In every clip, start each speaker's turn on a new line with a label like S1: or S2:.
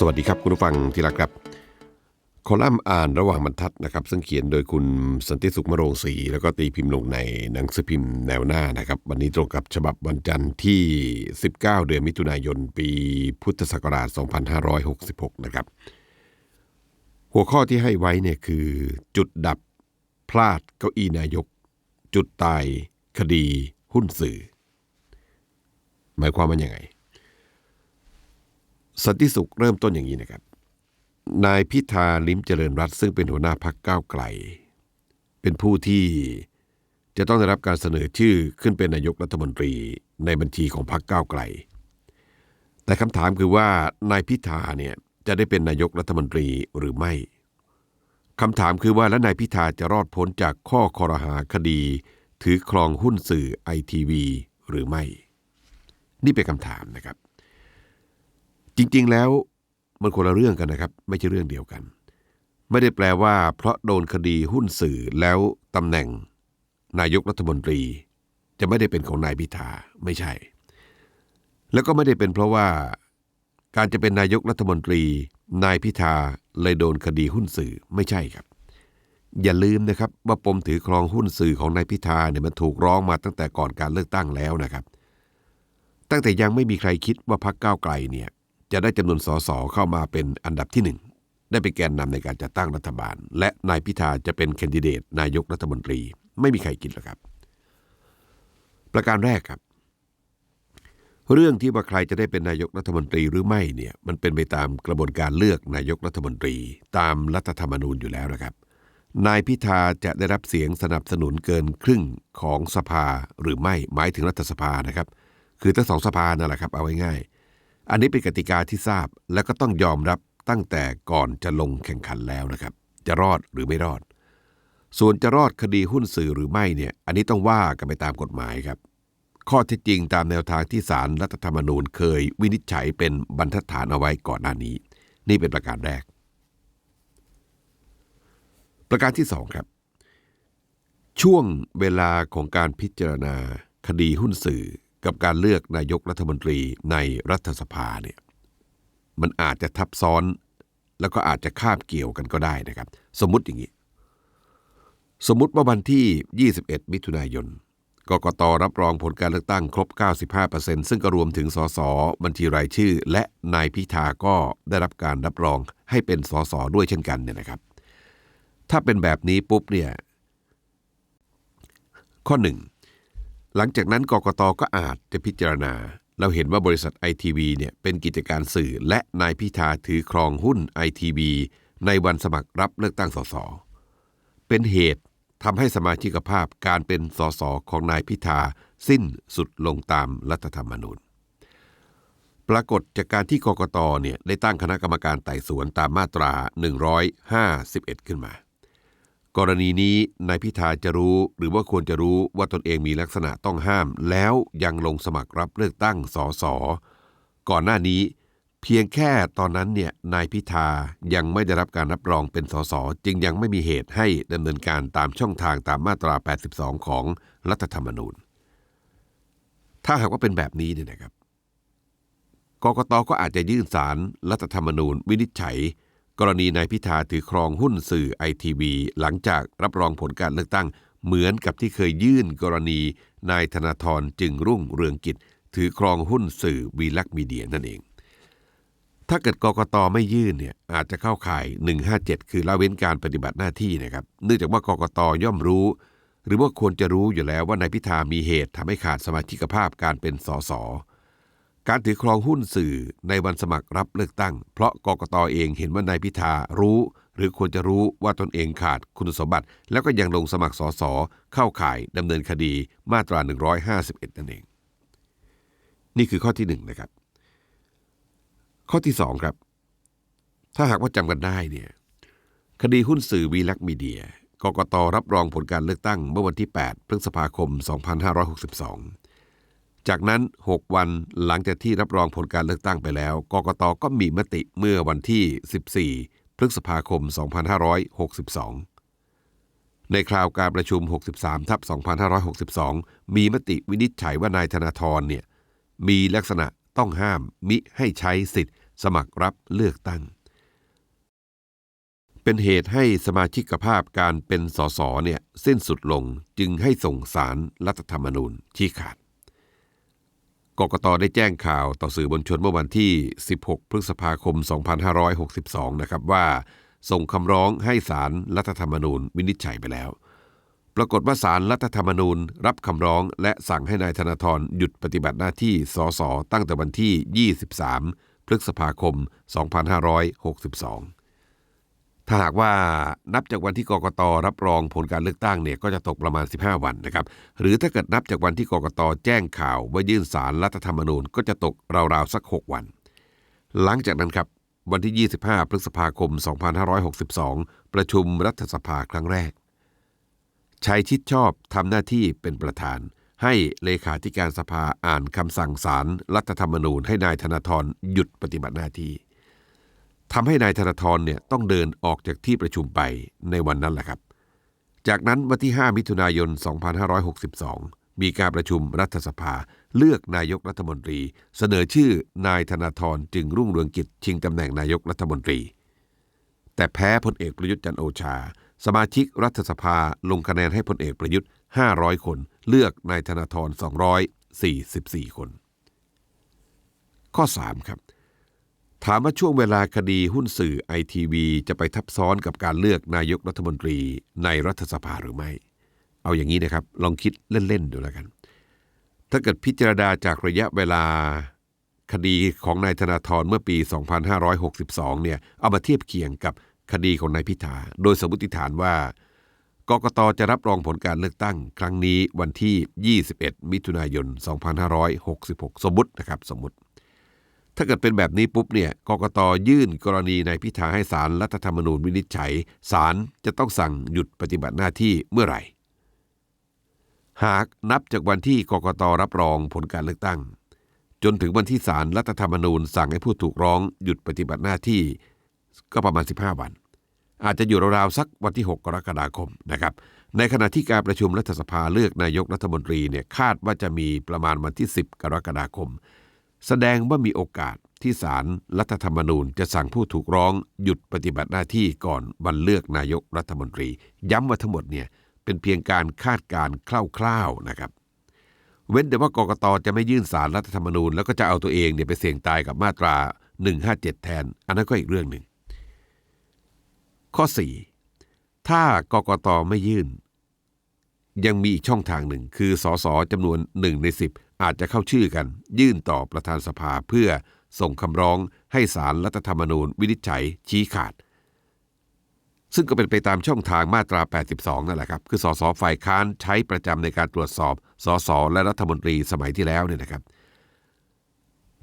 S1: สวัสดีครับคุณผู้ฟังที่รักครับ คอลัมน์อ่านระหว่างบรรทัดนะครับ ซึ่งเขียนโดยคุณสันติสุขมโรงศรีแล้วก็ตีพิมพ์ลงในหนังสือพิมพ์แนวหน้านะครับ วันนี้ตรงกับฉบับวันจันทร์ที่ 19 เดือนมิถุนายน ปีพุทธศักราช 2566 นะครับ หัวข้อที่ให้ไว้เนี่ยคือ จุดดับพลาดเก้าอี้นายก จุดตาย คดี หุ้นสื่อ หมายความว่ายังไง สันติสุขเริ่มต้นอย่างนี้นะครับ นายพิธาลิมเจริญรัตซึ่งเป็นหัวหน้าพักก้าวไกล เป็นผู้ที่จะต้องได้รับการเสนอชื่อขึ้นเป็นนายกรัฐมนตรีในบัญชีของพักก้าวไกล แต่คำถามคือว่านายพิธาเนี่ยจะได้เป็นนายกรัฐมนตรีหรือไม่คำถามคือว่าแล้วนายพิธาจะรอดพ้นจากข้อคอรหาคดี ถือครองหุ้นสื่อไอทีวีหรือไม่ นี่เป็นคำถามนะครับ จริงๆแล้วมันคนละเรื่องกันนะครับ ไม่ใช่เรื่องเดียวกัน ไม่ได้แปลว่า เพราะโดนคดีหุ้นสื่อแล้วตำแหน่ง นายกรัฐมนตรี จะไม่ได้เป็นของนายพิธาไม่ใช่ แล้วก็ไม่ได้เป็นเพราะว่าการจะเป็นนายกรัฐมนตรี นายพิธาเลยโดนคดีหุ้นสื่อไม่ใช่ครับ อย่าลืมนะครับว่าปมถือครองหุ้นสื่อของนายพิธาเนี่ยมันถูกร้องมาตั้งแต่ก่อนการเลือกตั้งแล้วนะครับ ตั้งแต่ยังไม่มีใครคิดว่าพรรคก้าวไกลเนี่ย จะได้จำนวนสสเข้ามาเป็นอันดับที่หนึ่งได้เป็นแกนนำในการจัดตั้งรัฐบาล และนายพิธาจะเป็นแคนดิเดตนายกรัฐมนตรี ไม่มีใครคิดหรอกครับ ประการแรกครับ เรื่องที่ว่าใครจะได้เป็นนายกรัฐมนตรีหรือไม่เนี่ยมันเป็นไปตามกระบวนการเลือกนายกรัฐมนตรี ตามรัฐธรรมนูญอยู่แล้วนะครับ นายพิธาจะได้รับเสียงสนับสนุนเกินครึ่งของสภาหรือไม่หมายถึงรัฐสภานะครับ คือทั้งสองสภานั่นแหละครับเอาไว้ง่าย อันนี้เป็นกติกาที่ทราบและก็ต้องยอมรับตั้งแต่ก่อนจะลงแข่งขันแล้วนะครับ จะรอดหรือไม่รอด ส่วนจะรอดคดีหุ้นสื่อหรือไม่เนี่ย อันนี้ต้องว่ากันไปตามกฎหมายครับ ข้อเท็จจริงตามแนวทางที่ศาลรัฐธรรมนูญเคยวินิจฉัยเป็นบรรทัดฐานเอาไว้ก่อนหน้านี้ นี่เป็นประการแรก ประการที่สองครับ ช่วงเวลาของการพิจารณาคดีหุ้นสื่อ กับการเลือกนายกรัฐมนตรีในรัฐสภาเนี่ยมันอาจจะทับซ้อน แล้วก็อาจจะคาบเกี่ยวกันก็ได้นะครับ สมมุติอย่างนี้ สมมุติว่าวันที่ 21 มิถุนายนกกตรับรองผลการเลือกตั้งครบ 95%ซึ่งก็รวมถึงสสบัญชีรายชื่อ และนายพิธาก็ได้รับการรับรองให้เป็นสสด้วยเช่นกันเนี่ยนะครับ ถ้าเป็นแบบนี้ปุ๊บเนี่ยข้อหนึ่ง หลังจากนั้นกกตก็อาจจะพิจารณา เราเห็นว่าบริษัทไอทีวีเนี่ยเป็นกิจการสื่อและนายพิธาถือครองหุ้นไอทีวีในวันสมัครรับเลือกตั้งสส เป็นเหตุทำให้สมาชิกภาพการเป็นสสของนายพิธาสิ้นสุดลงตามรัฐธรรมนูญ ปรากฏจากการที่กกตเนี่ยได้ตั้งคณะกรรมการไต่สวนตามมาตรา 151 ขึ้นมา กรณีนี้นายพิธาจะรู้หรือว่าควรจะรู้ว่าตนเองมีลักษณะต้องห้าม แล้วยังลงสมัครรับเลือกตั้งสสก่อนหน้านี้ เพียงแค่ตอนนั้นเนี่ยนายพิธายังไม่ได้รับการรับรองเป็นสสจึงยังไม่มีเหตุให้ดำเนินการตามช่องทางตามมาตรา 82 ของรัฐธรรมนูญ ถ้าหากว่าเป็นแบบนี้เนี่ยนะครับกกตก็อาจจะยื่นสารรัฐธรรมนูญวินิจฉัย กรณีนายพิธาถือครองหุ้นสื่อไอทีวีหลังจากรับรองผลการเลือกตั้ง เหมือนกับที่เคยยื่นกรณีนายธนาธรจึงรุ่งเรืองกิจ ถือครองหุ้นสื่อวีลักมีเดียนั่นเอง ถ้าเกิดกกตไม่ยื่นเนี่ยอาจจะเข้าข่าย 157 คือละเว้นการปฏิบัติหน้าที่นะครับ เนื่องจากว่ากกตย่อมรู้ หรือว่าควรจะรู้อยู่แล้วว่านายพิธามีเหตุทำให้ขาดสมาชิกภาพการเป็นสส การถือครองหุ้นสื่อในวันสมัครรับเลือกตั้ง เพราะกกตอเองเห็นว่านายพิธารู้ หรือควรจะรู้ว่าตนเองขาดคุณสมบัติ แล้วก็ยังลงสมัครสสเข้าข่ายดำเนินคดีมาตรา 151 นั่นเอง นี่คือข้อที่1นนะครับ ข้อที่ 2 ครับ ถ้าหากว่าจำกันได้เนี่ยคดีหุ้นสื่อวีลักมีเดียกกตรับรองผลการเลือกตั้งเมื่อวันที่ 8 พฤษภาคม 2562 จากนั้น 6 วันหลังจากที่รับรองผลการเลือกตั้งไปแล้ว กกตก็มีมติเมื่อวันที่ 14 พฤษภาคม 2562 ในคราวการประชุม 63 ทับ 2562 มีมติวินิจฉัยว่านายธนาธรเนี่ยมีลักษณะต้องห้ามมิให้ใช้สิทธิ์ สมัครรับเลือกตั้ง เป็นเหตุให้สมาชิกภาพการเป็นสสเนี่ยสิ้นสุดลงจึงให้ส่งสารรัฐธรรมนูญชี้ขาด กกตได้แจ้งข่าวต่อสื่อมวลชนเมื่อวันที่ 16 พฤษภาคม 2562 นะครับว่า ส่งคำร้องให้สารรัฐธรรมนูญวินิจฉัยไปแล้ว ปรากฏว่าสารรัฐธรรมนูญรับคำร้องและสั่งให้นายธนาธรหยุดปฏิบัติหน้าที่สสตั้งแต่วันที่ 23 พฤษภาคม 2562 ถ้าหากว่านับจากวันที่กกตรับรองผลการเลือกตั้งเนี่ยก็จะตกประมาณ 15 วันนะครับ หรือถ้าเกิดนับจากวันที่กกตแจ้งข่าวว่ายื่นสารรัฐธรรมนูญก็จะตกราวๆสัก 6 วัน หลังจากนั้นครับวันที่ 25 พฤษภาคม 2562 ประชุมรัฐสภาครั้งแรกชัยชิดชอบทำหน้าที่เป็นประธาน ให้เลขาธิการสภาอ่านคำสั่งสารรัฐธรรมนูญให้นายธนาธรหยุดปฏิบัติหน้าที่ ทำให้นายธนาธรเนี่ยต้องเดินออกจากที่ประชุมไปในวันนั้นแหละครับ จากนั้นวันที่ 5 มิถุนายน 2562 มีการประชุมรัฐสภาเลือกนายกรัฐมนตรี เสนอชื่อนายธนาธรจึงรุ่งเรืองกิจชิงตำแหน่งนายกรัฐมนตรี แต่แพ้พลเอกประยุทธ์จันโอชา สมาชิกรัฐสภาลงคะแนนให้พลเอกประยุทธ์ 500 คน เลือกนายธนาธร244 คน ข้อ 3 ครับ ถามว่าช่วงเวลาคดีหุ้นสื่อไอทีวีจะไปทับซ้อนกับการเลือกนายกรัฐมนตรีในรัฐสภาหรือไม่ เอาอย่างนี้นะครับ ลองคิดเล่น ๆ ดูแล้วกัน ถ้าเกิดพิจารณาจากระยะเวลาคดีของนายธนาธรเมื่อปี 2562 เนี่ย เอามาเทียบเคียงกับคดีของนายพิธา โดยสมมติฐานว่ากกตจะรับรองผลการเลือกตั้ง ครั้งนี้วันที่ 21 มิถุนายน 2566 สมมตินะครับ สมมติ ถ้าเกิดเป็นแบบนี้ปุ๊บเนี่ยกกตยื่นกรณีในพิธาให้ศาลรัฐธรรมนูญวินิจฉัยศาลจะต้องสั่งหยุดปฏิบัติหน้าที่เมื่อไหร่ หากนับจากวันที่กกตรับรองผลการเลือกตั้ง จนถึงวันที่ศาลรัฐธรรมนูญสั่งให้ผู้ถูกร้องหยุดปฏิบัติหน้าที่ ก็ประมาณ 15 วัน อาจจะอยู่ราวๆสักวันที่ 6 กรกฎาคมนะครับในขณะที่การประชุมรัฐสภาเลือกนายกรัฐมนตรีเนี่ยคาดว่าจะมีประมาณวันที่ 10 กรกฎาคม แสดงว่ามีโอกาสที่ศาลรัฐธรรมนูญจะสั่งผู้ถูกร้องหยุดปฏิบัติหน้าที่ก่อนวันเลือกนายกรัฐมนตรี ย้ำว่าทั้งหมดเนี่ยเป็นเพียงการคาดการณ์คร่าวๆนะครับ เว้นแต่ว่ากกตจะไม่ยื่นสารรัฐธรรมนูญ แล้วก็จะเอาตัวเองเนี่ยไปเสี่ยงตายกับมาตรา 157 แทน อันนั้นก็อีกเรื่องหนึ่ง ข้อ 4 ถ้ากกตไม่ยื่น ยังมีอีกช่องทางหนึ่ง คือสสจำนวนหนึ่งใน10 อาจจะเข้าชื่อกัน ยื่นต่อประธานสภาเพื่อส่งคำร้องให้สารรัฐธรรมนูญวินิจฉัยชี้ขาด ซึ่งก็เป็นไปตามช่องทางมาตรา 82 นั่นแหละครับ คือสสฝ่ายค้านใช้ประจำในการตรวจสอบสสและรัฐมนตรีสมัยที่แล้วเนี่ยนะครับ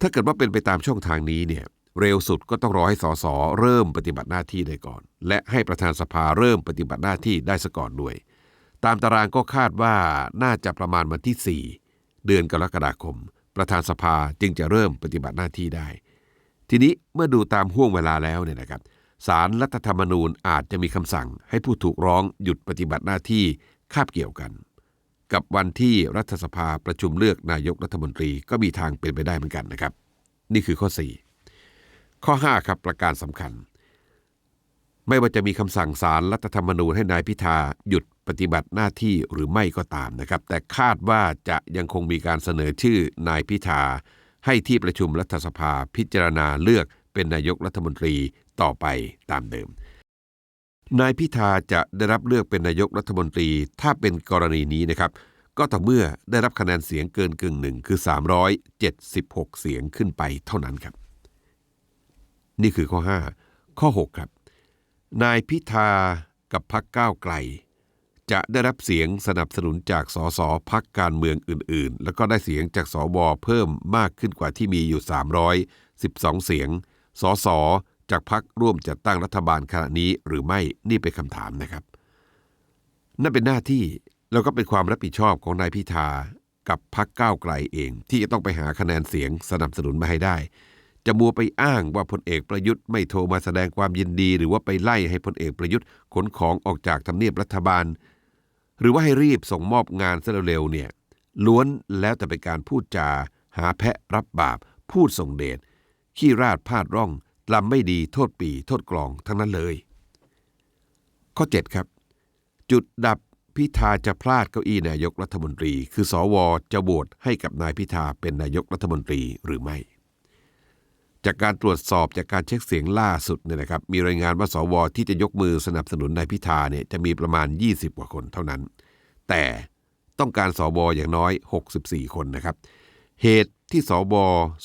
S1: ถ้าเกิดว่าเป็นไปตามช่องทางนี้เนี่ยเร็วสุดก็ต้องรอให้สสเริ่มปฏิบัติหน้าที่ได้ก่อน และให้ประธานสภาเริ่มปฏิบัติหน้าที่ได้ซะก่อนด้วย ตามตารางก็คาดว่าน่าจะประมาณวันที่ 4 เดือนกรกฎาคม ประธานสภาจึงจะเริ่มปฏิบัติหน้าที่ได้ ทีนี้เมื่อดูตามห่วงเวลาแล้วเนี่ยนะครับสารรัฐธรรมนูญอาจจะมีคำสั่งให้ผู้ถูกร้องหยุดปฏิบัติหน้าที่คาบเกี่ยวกัน กับวันที่รัฐสภาประชุมเลือกนายกรัฐมนตรีก็มีทางเป็นไปได้เหมือนกันนะครับ นี่คือข้อ 4 ข้อ 5 ครับประการสำคัญ ไม่ว่าจะมีคำสั่งสารรัฐธรรมนูญให้นายพิธาหยุด ปฏิบัติหน้าที่หรือไม่ก็ตามนะครับ แต่คาดว่าจะยังคงมีการเสนอชื่อนายพิธา ให้ที่ประชุมรัฐสภาพิจารณาเลือกเป็นนายกรัฐมนตรีต่อไปตามเดิม นายพิธาจะได้รับเลือกเป็นนายกรัฐมนตรีถ้าเป็นกรณีนี้นะครับ ก็ต่อเมื่อได้รับคะแนนเสียงเกินกึ่งหนึ่งคือ 376 เสียงขึ้นไปเท่านั้นครับ นี่คือข้อ 5 ข้อ 6 ครับ นายพิธากับพักก้าวไกล จะได้รับเสียงสนับสนุนจากสสพักการเมืองอื่น ๆ แล้วก็ได้เสียงจากสวเพิ่มมากขึ้นกว่าที่มีอยู่ 312 เสียง สสจากพักร่วมจัดตั้งรัฐบาลขณะนี้หรือไม่นี่เป็นคำถามนะครับ นั่นเป็นหน้าที่แล้วก็เป็นความรับผิดชอบของนายพิธากับพักก้าวไกลเอง ที่จะต้องไปหาคะแนนเสียงสนับสนุนมาให้ได้ จะมัวไปอ้างว่าพลเอกประยุทธ์ไม่โทรมาแสดงความยินดี หรือว่าไปไล่ให้พลเอกประยุทธ์ขนของออกจากทำเนียบรัฐบาล หรือว่าให้รีบส่งมอบงานซะเร็วๆเนี่ยล้วนแล้วแต่เป็นการพูดจา หาแพะรับบาป พูดส่งเดชขี้ราดพาดร่องลำไม่ดีโทษปี โทษกลองทั้งนั้นเลย ข้อ 7 ครับ จุดดับพิธาจะพลาดเก้าอี้นายกรัฐมนตรี คือสอวจะโหวตให้กับนายพิธาเป็นนายกรัฐมนตรีหรือไม่ จากการตรวจสอบจากการเช็คเสียงล่าสุดเนี่ยนะครับมีรายงานว่าสวที่จะยกมือสนับสนุนนายพิธาเนี่ยจะมีประมาณ 20 กว่าคนเท่านั้น แต่ต้องการสวอย่างน้อย 64 คนนะครับ เหตุที่สว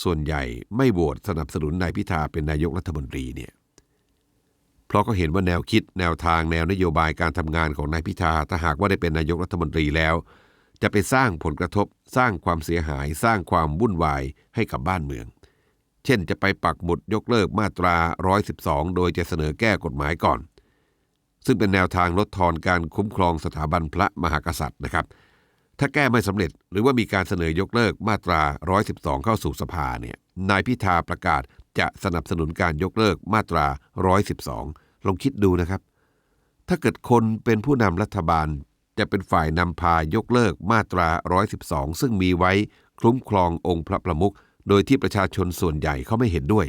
S1: ส่วนใหญ่ไม่โหวตสนับสนุนนายพิธาเป็นนายกรัฐมนตรีเนี่ยเพราะก็เห็นว่าแนวคิดแนวทางแนวนโยบายการทำงานของนายพิธาถ้าหากว่าได้เป็นนายกรัฐมนตรีแล้ว จะไปสร้างผลกระทบ สร้างความเสียหาย สร้างความวุ่นวายให้กับบ้านเมือง เช่นจะไปปักหมุดยกเลิกมาตรา 112 โดยจะเสนอแก้กฎหมายก่อน ซึ่งเป็นแนวทางลดทอนการคุ้มครองสถาบันพระมหากษัตริย์นะครับ ถ้าแก้ไม่สำเร็จหรือว่ามีการเสนอยกเลิกมาตรา 112 เข้าสู่สภาเนี่ยนายพิธาประกาศจะสนับสนุนการยกเลิกมาตรา 112 ลองคิดดูนะครับ ถ้าเกิดคนเป็นผู้นำรัฐบาลจะเป็นฝ่ายนำพายกเลิกมาตรา 112 ซึ่งมีไว้ คุ้มครององค์พระประมุข โดยที่ประชาชนส่วนใหญ่เขาไม่เห็นด้วย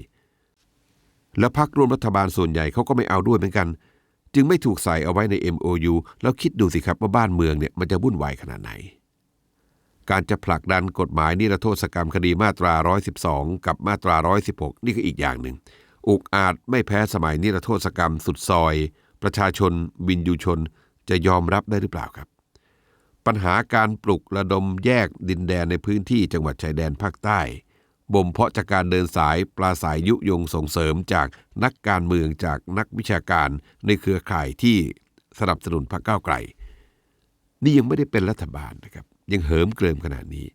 S1: และพรรคร่วมรัฐบาลส่วนใหญ่เขาก็ไม่เอาด้วยเหมือนกัน จึงไม่ถูกใส่เอาไว้ใน MOU แล้วคิดดูสิครับว่าบ้านเมืองเนี่ยมันจะวุ่นวายขนาดไหน การจะผลักดันกฎหมายนิรโทษกรรมคดีมาตรา 112 กับมาตรา 116 นี่ก็อีกอย่างหนึ่งอุกอาจไม่แพ้สมัยนิรโทษกรรมสุดซอย ประชาชนวินยูชนจะยอมรับได้หรือเปล่าครับ ปัญหาการปลุกระดมแยกดินแดนในพื้นที่จังหวัดชายแดนภาคใต้ บ่มเพาะจากการเดินสายปลาสายยุยงส่งเสริมจากนักการเมืองจากนักวิชาการในเครือข่ายที่สนับสนุนพรรคก้าวไกล นี่ยังไม่ได้เป็นรัฐบาลนะครับ ยังเหิมเกริมขนาดนี้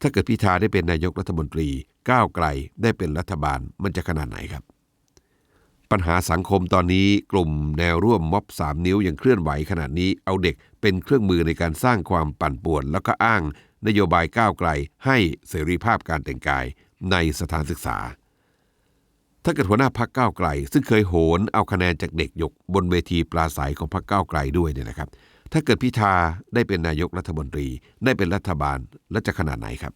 S1: ถ้าเกิดพิธาได้เป็นนายกรัฐมนตรีก้าวไกลได้เป็นรัฐบาลมันจะขนาดไหนครับ ปัญหาสังคมตอนนี้กลุ่มแนวร่วมม็อบสามนิ้วยังเคลื่อนไหวขนาดนี้เอาเด็กเป็นเครื่องมือในการสร้างความปั่นป่วน แล้วก็อ้าง นโยบายก้าวไกลให้เสรีภาพการแต่งกายในสถานศึกษา ถ้าเกิดหัวหน้าพักก้าวไกล ซึ่งเคยโหนเอาคะแนนจากเด็กหยกบนเวทีปราศัยของพักก้าวไกลด้วยเนี่ยนะครับ ถ้าเกิดพิธาได้เป็นนายกรัฐมนตรี ได้เป็นรัฐบาลแล้วจะขนาดไหนครับ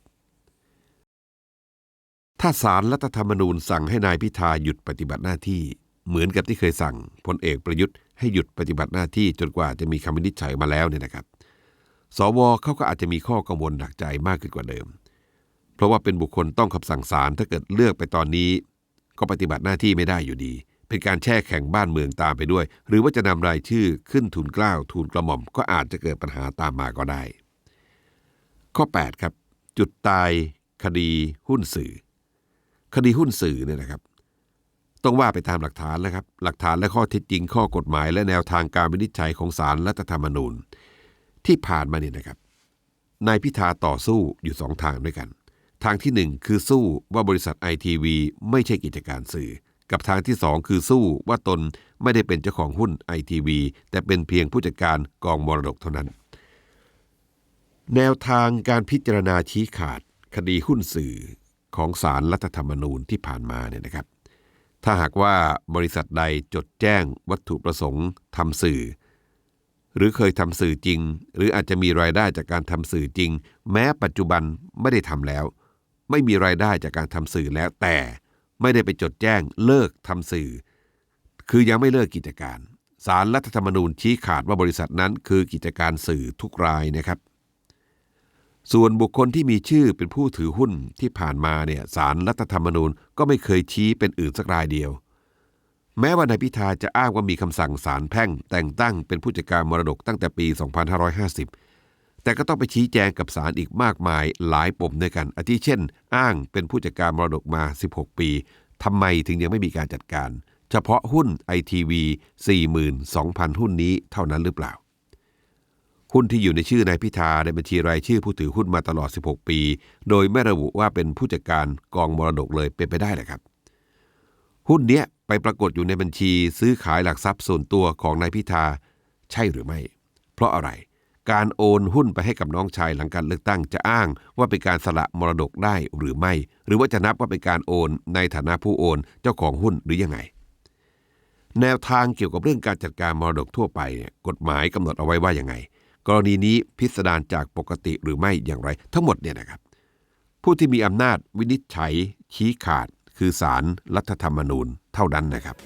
S1: ถ้าศาลรัฐธรรมนูญสั่งให้นายพิธาหยุดปฏิบัติหน้าที่ เหมือนกับที่เคยสั่งพลเอกประยุทธ์ให้หยุดปฏิบัติหน้าที่จนกว่าจะมีคำวินิจฉัยมาแล้วเนี่ยนะครับ สวเขาก็อาจจะมีข้อกังวลหนักใจมากขึ้นกว่าเดิม เพราะว่าเป็นบุคคลต้องคำสั่งศาลถ้าเกิดเลือกไปตอนนี้ ก็ปฏิบัติหน้าที่ไม่ได้อยู่ดี เป็นการแช่แข่งบ้านเมืองตามไปด้วย หรือว่าจะนำรายชื่อขึ้นทุนกล้าวทูลกระหม่อมก็อาจจะเกิดปัญหาตามมาก็ได้ ข้อ 8 ครับ จุดตายคดีหุ้นสื่อ คดีหุ้นสื่อเนี่ยนะครับ ต้องว่าไปตามหลักฐานนะครับ หลักฐานและข้อเท็จจริงข้อกฎหมาย และแนวทางการวินิจฉัยของศาลรัฐธรรมนูญ ที่ผ่านมาเนี่ยนะครับนายพิธาต่อสู้อยู่สองทางด้วยกัน ทางที่หนึ่งคือสู้ว่าบริษัทไอทีวีไม่ใช่กิจการสื่อ กับทางที่สองคือสู้ว่าตนไม่ได้เป็นเจ้าของหุ้นไอทีวีแต่เป็นเพียงผู้จัดการกองมรดกเท่านั้น แนวทางการพิจารณาชี้ขาดคดีหุ้นสื่อของศาลรรัฐธรรมนูญที่ผ่านมาเนี่ยนะครับ ถ้าหากว่าบริษัทใดจดแจ้งวัตถุประสงค์ทำสื่อ หรือเคยทำสื่อจริง หรืออาจจะมีรายได้จากการทำสื่อจริง แม้ปัจจุบันไม่ได้ทำแล้ว ไม่มีรายได้จากการทำสื่อแล้ว แต่ไม่ได้ไปจดแจ้งเลิกทำสื่อ คือยังไม่เลิกกิจการศารรัฐธรรมนูญชี้ขาดว่าบริษัทนั้นคือกิจการสื่อทุกรายนะครับ ส่วนบุคคลที่มีชื่อเป็นผู้ถือหุ้นที่ผ่านมาเนี่ยศารรัฐธรรมนูญก็ไม่เคยชี้เป็นอื่นสักรายเดียว แม้ว่านายพิธาจะอ้างว่ามีคำสั่งศาลแพ่ง แต่งตั้งเป็นผู้จัดการมรดกตั้งแต่ปี 2550 แต่ก็ต้องไปชี้แจงกับศาลอีกมากมายหลายปมด้วยกัน อาทิเช่น อ้างเป็นผู้จัดการมรดกมา 16 ปีทำไมถึงยังไม่มีการจัดการ เฉพาะหุ้นไอทีวี42,000 หุ้นนี้เท่านั้นหรือเปล่า หุ้นที่อยู่ในชื่อนายพิธาในบัญชีรายชื่อผู้ถือหุ้นมาตลอด 16 ปี โดยไม่ระบุว่าเป็นผู้จัดการกองมรดกเลยเป็นไปได้เลยครับหุ้นเนี้ย ไปปรากฏอยู่ในบัญชีซื้อขายหลักทรัพย์ส่วนตัวของนายพิธาใช่หรือไม่ เพราะอะไร การโอนหุ้นไปให้กับน้องชายหลังการเลือกตั้งจะอ้างว่าเป็นการสละมรดกได้หรือไม่ หรือว่าจะนับว่าเป็นการโอนในฐานะผู้โอนเจ้าของหุ้นหรือยังไง แนวทางเกี่ยวกับเรื่องการจัดการมรดกทั่วไปเนี่ยกฎหมายกำหนดเอาไว้ว่ายังไง กรณีนี้พิสดารจากปกติหรือไม่อย่างไร ทั้งหมดเนี่ยนะครับ ผู้ที่มีอำนาจวินิจฉัยชี้ขาด คือศาลรัฐธรรมนูญ เท่านั้นนะครับ